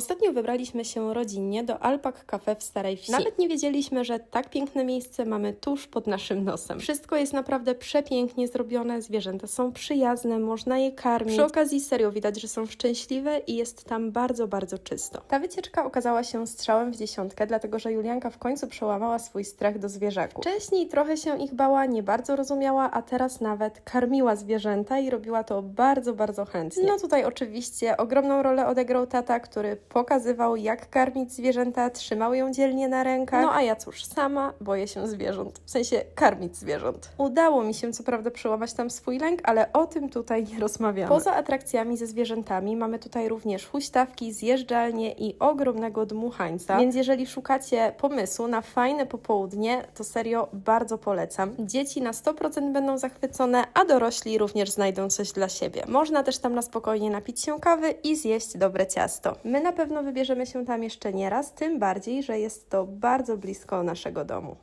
Ostatnio wybraliśmy się rodzinnie do Alpak Cafe w Starej Wsi. Nawet nie wiedzieliśmy, że tak piękne miejsce mamy tuż pod naszym nosem. Wszystko jest naprawdę przepięknie zrobione, zwierzęta są przyjazne, można je karmić. Przy okazji serio widać, że są szczęśliwe i jest tam bardzo, bardzo czysto. Ta wycieczka okazała się strzałem w dziesiątkę, dlatego że Julianka w końcu przełamała swój strach do zwierzaków. Wcześniej trochę się ich bała, nie bardzo rozumiała, a teraz nawet karmiła zwierzęta i robiła to bardzo, bardzo chętnie. No tutaj oczywiście ogromną rolę odegrał tata, który pokazywał jak karmić zwierzęta, trzymał ją dzielnie na rękach. No a ja cóż, sama boję się zwierząt, w sensie karmić zwierząt. Udało mi się co prawda przełamać tam swój lęk, ale o tym tutaj nie rozmawiamy. Poza atrakcjami ze zwierzętami mamy tutaj również huśtawki, zjeżdżalnie i ogromnego dmuchańca, więc jeżeli szukacie pomysłu na fajne popołudnie, to serio bardzo polecam. Dzieci na 100% będą zachwycone, a dorośli również znajdą coś dla siebie. Można też tam na spokojnie napić się kawy i zjeść dobre ciasto. My na pewno wybierzemy się tam jeszcze nie raz, tym bardziej, że jest to bardzo blisko naszego domu.